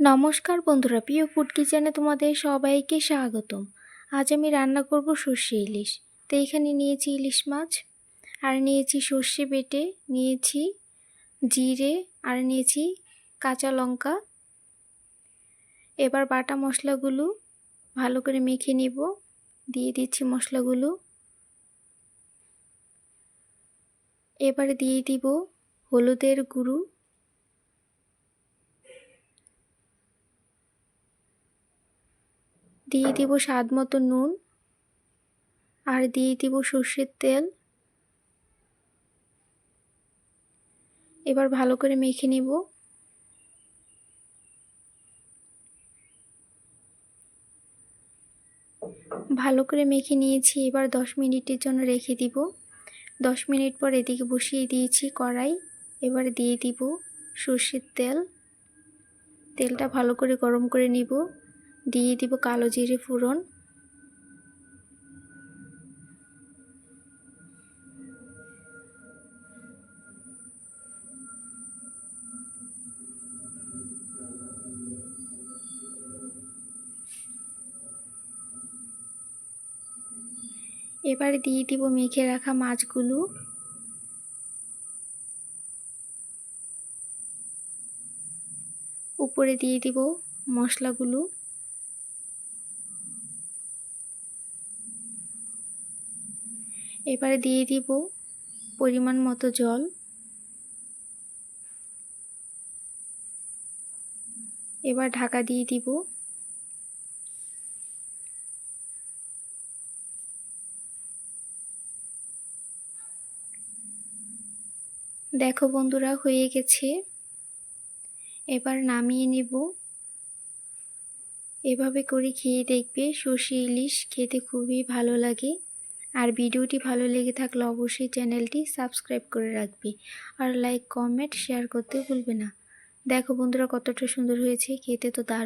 নমস্কার বন্ধুরা, প্রিয় ফুড কিচেনে তোমাদের সবাইকে স্বাগতম। আজ আমি রান্না করব সর্ষে ইলিশ। তো এখানে নিয়েছি ইলিশ মাছ, আর নিয়েছি সর্ষে বেটে, নিয়েছি জিরে, আর নিয়েছি কাঁচা লঙ্কা। এবার বাটা মশলাগুলো ভালো করে মেখে নিব। দিয়ে দিচ্ছি মশলাগুলো। এবারে দিয়ে দিব হলুদের গুঁড়ো। দিয়ে দিব স্বাদ মতো নুন আর দিয়ে দিব সর্ষের তেল। এবার ভালো করে মেখে নিব। ভালো করে মেখে নিয়েছি, এবার দশ মিনিটের জন্য রেখে দিব। দশ মিনিট পর এদিকে বসিয়ে দিয়েছি কড়াই। এবার দিয়ে দিব সর্ষের তেল। তেলটা ভালো করে গরম করে নিব। দিয়ে দিব কালো জিরে ফোড়ন। এবার দিয়ে দিব মেখে রাখা মাছগুলো। উপরে দিয়ে দিব মশলাগুলো। এবারে দিয়ে দিব পরিমাণ মতো জল। এবার ঢাকা দিয়ে দিব। দেখো বন্ধুরা, হয়ে গেছে। এবার নামিয়ে নেব। এভাবে করে খেয়ে দেখবে সর্ষে ইলিশ খেতে খুবই ভালো লাগে। আর ভিডিওটি ভালো লেগে থাকলে অবশ্যই চ্যানেলটি সাবস্ক্রাইব করে রাখবে। আর লাইক, কমেন্ট, শেয়ার করতে ভুলবে না। দেখো বন্ধুরা কতটা সুন্দর হয়েছে, খেতে তো দারুণ।